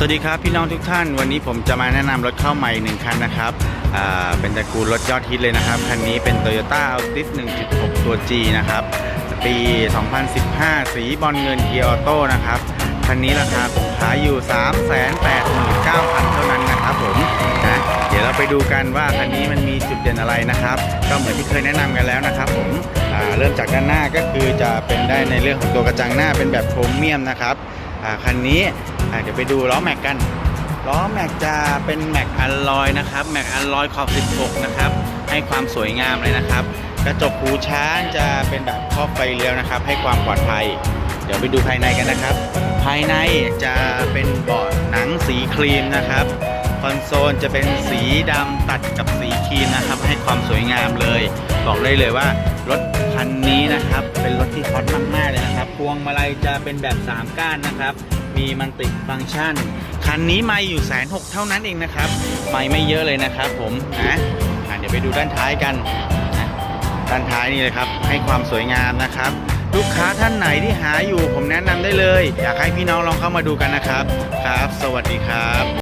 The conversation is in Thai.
สวัสดีครับพี่น้องทุกท่าน วันนี้ผมจะมาแนะนำรถเข้าใหม่หนึ่งคันนะครับเป็นตระกูลรถยอดฮิตเลยนะครับ คันนี้เป็น Toyota Altis 1.6 ตัว G นะครับ ปี 2015 สีบอลเงินเกียร์ออโต้นะครับ คันนี้ราคาผมขายอยู่ 389,000 เท่านั้นนะครับผมนะเดี๋ยวเราไปดูกันว่าคันนี้มันมีจุดเด่นอะไรนะครับ ก็เหมือนที่เคยแนะนำกันแล้วนะครับผมเริ่มจากด้านหน้าก็คือจะเป็นได้ในเรื่องของตัวกระจังหน้าเป็นแบบโครเมียมนะครับคันนี้ เดี๋ยวไปดูล้อแม็กกัน ล้อแม็กจะเป็นแม็กอัลลอยนะครับ แม็กอัลลอยขอบ 16 นะครับ ให้ความสวยงามเลยนะครับ กระจกหูช้างจะเป็นแบบครอบไฟเลี้ยวนะครับ ให้ความปลอดภัย เดี๋ยวไปดูภายในกันนะครับ ภายในจะเป็นเบาะหนังสีครีมนะครับ คอนโซลจะเป็นสีดำตัดกับสีครีมนะครับ ให้ความสวยงามเลย บอกได้เลยว่ารถคันนี้นะครับ เป็นรถที่ วงมาลัยจะเป็นแบบ 3 ก้านนะครับ มีมันติฟังก์ชัน คันนี้ไม่อยู่แสนหกเท่านั้นเองนะครับ ไม่ไม่เยอะเลยนะครับผมนะอะเดี๋ยวไปดูด้านท้ายกันนะด้านท้ายนี่เลยครับ ให้ความสวยงามนะครับ ลูกค้าท่านไหนที่หาอยู่ผมแนะนำได้เลย อยากให้พี่น้องลองเข้ามาดูกันนะครับ ครับ สวัสดีครับ